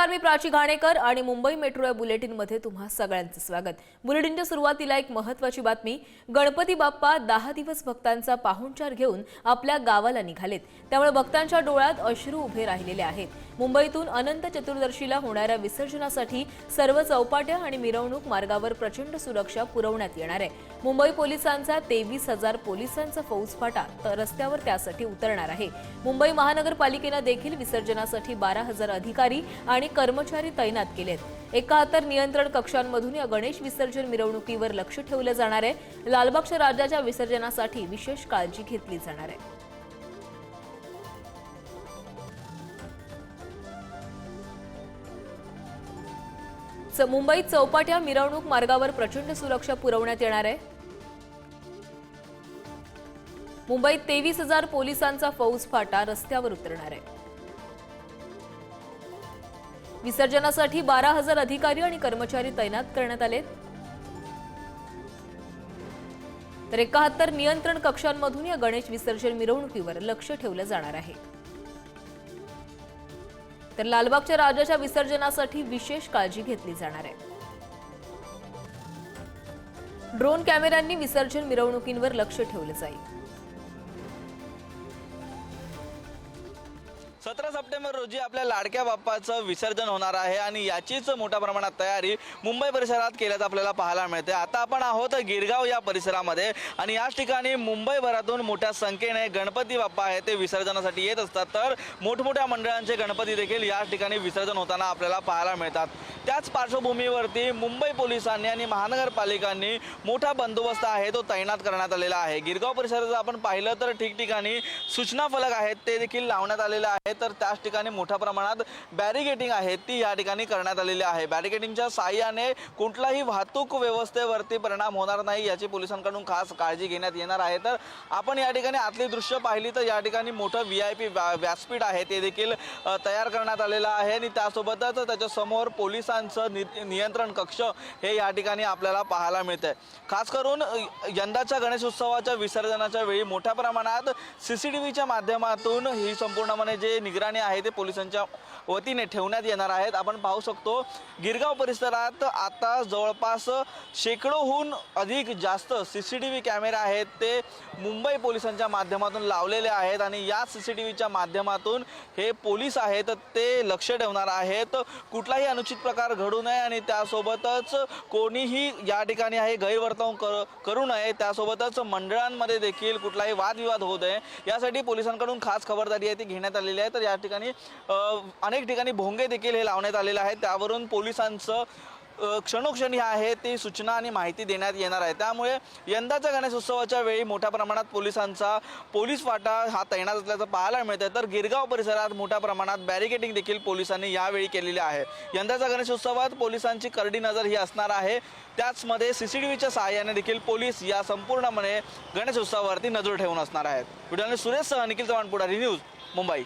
नमस्कार मी प्राची घाणेकर आणि मुंबई मेट्रो या बुलेटिनमध्ये तुम्हा सगळ्यांचं स्वागत. बुलेटिनच्या सुरुवातीला एक महत्वाची बातमी गणपती बाप्पा दहा दिवस भक्तांचा पाहुणचार घेऊन आपल्या गावाला निघालेत. त्यामुळे भक्तांच्या डोळ्यात अश्रू उभे राहिलेले आहेत. मुंबईतून अनंत चतुर्दशीला होणाऱ्या विसर्जनासाठी सर्व चौपाट्या आणि मिरवणूक मार्गावर प्रचंड सुरक्षा पुरवण्यात येणार आहे. मुंबई पोलिसांचा तेवीस हजार पोलिसांचा फौजफाटा रस्त्यावर त्यासाठी उतरणार आहे. मुंबई महानगरपालिकेनं देखील विसर्जनासाठी बारा हजार अधिकारी आणि कर्मचारी तैनात केलेत. एकाहत्तर नियंत्रण कक्षांमधून या गणेश विसर्जन मिरवणुकीवर लक्ष ठेवलं जाणार आहे. लालबागच्या राजाच्या विसर्जनासाठी विशेष काळजी घेतली जाणार आहे. च- मुंबईत चौपाट्या मिरवणूक मार्गावर प्रचंड सुरक्षा पुरवण्यात येणार आहे. मुंबईत तेवीस हजार पोलिसांचा फौज फाटा रस्त्यावर उतरणार आहे. विसर्जनासाठी बारा हजार अधिकारी आणि कर्मचारी तैनात करण्यात आले तर एकाहत्तर नियंत्रण कक्षांमधून या गणेश विसर्जन मिरवणुकीवर लक्ष ठेवलं जाणार आहे. तर लालबागच्या राजाच्या विसर्जनासाठी विशेष काळजी घेतली जाणार आहे. ड्रोन कॅमेऱ्यांनी विसर्जन मिरवणुकींवर लक्ष ठेवलं जाईल. सतरा सप्टेंबर रोजी आपल्या लाडक्या बाप्पाचं विसर्जन होणार आहे आणि याचीच मोठ्या प्रमाणात तयारी मुंबई परिसरात केल्याचं आपल्याला पाहायला मिळते आता आपण आहोत गिरगाव या परिसरामध्ये आणि याच ठिकाणी मुंबईभरातून मोठ्या संख्येने गणपती बाप्पा आहे ते विसर्जनासाठी येत असतात. तर मोठमोठ्या मंडळांचे गणपती देखील याच ठिकाणी विसर्जन होताना आपल्याला पाहायला मिळतात. त्याच पार्श्वभूमीवरती मुंबई पोलिसांनी आणि महानगरपालिकांनी मोठा बंदोबस्त आहे तो तैनात करण्यात आलेला आहे. गिरगाव परिसरात आपण पाहिलं तर ठिकठिकाणी सूचना फलक आहेत ते देखील लावण्यात आलेले आहेत. तर त्याच ठिकाणी मोठ्या प्रमाणात बॅरिगेटिंग आहे ती या ठिकाणी करण्यात आलेली आहे. बॅरिगेटिंगच्या साहाय्याने कुठलाही वाहतूक व्यवस्थेवरती परिणाम होणार नाही याची पोलिसांकडून खास काळजी घेण्यात येणार आहे. तर आपण या ठिकाणी आतली दृश्य पाहिली तर या ठिकाणी मोठं व्ही आय पी व्यासपीठ आहे ते देखील तयार करण्यात आलेलं आहे. आणि त्यासोबतच त्याच्यासमोर पोलिसांचं नि- नियंत्रण कक्ष हे या ठिकाणी आपल्याला पाहायला मिळतंय. खास करून यंदाच्या गणेशोत्सवाच्या विसर्जनाच्या वेळी मोठ्या प्रमाणात सी सी टी व्हीच्या माध्यमातून ही संपूर्णपणे जे निगराणी आहे ते पोलिसांच्या वतीने ठेवण्यात येणार आहेत. आपण पाहू शकतो गिरगाव परिसरात आता जवळपास शेकडोहून अधिक जास्त सी सी टी व्ही कॅमेरे आहेत ते मुंबई पोलिसांच्या माध्यमातून लावलेले आहेत आणि या सी सी टी व्हीच्या माध्यमातून हे पोलीस आहेत ते लक्ष ठेवणार आहेत. कुठलाही अनुचित प्रकार घडू नये आणि त्यासोबतच कोणीही या ठिकाणी आहे गैरवर्तवणूक कर करू नये त्यासोबतच मंडळांमध्ये देखील कुठलाही वादविवाद होऊ नये. यासाठी पोलिसांकडून खास खबरदारी आहे ती घेण्यात आलेली आहे. तर या ठिकाणी अनेक ठिकाणी भोंगे देखील हे लावण्यात आलेले आहेत. त्यावरून पोलिसांचं क्षणोक्षणी आहे ती सूचना आणि माहिती देण्यात येणार आहे. त्यामुळे यंदाच्या गणेशोत्सवाच्या वेळी मोठ्या प्रमाणात पोलिसांचा पोलीस वाटा हा तैनात असल्याचं पाहायला मिळतंय. तर गिरगाव परिसरात मोठ्या प्रमाणात बॅरिकेडिंग देखील पोलिसांनी यावेळी केलेली आहे. यंदाच्या गणेशोत्सवात पोलिसांची करडी नजर ही असणार आहे. त्याचमध्ये सी सी टी व्हीच्या सहाय्याने देखील पोलीस या संपूर्णपणे गणेशोत्सवावरती नजर ठेवून असणार आहेत. व्हिडिओने सुरेश सह निखिल चव्हाण पुढारी न्यूज मुंबई.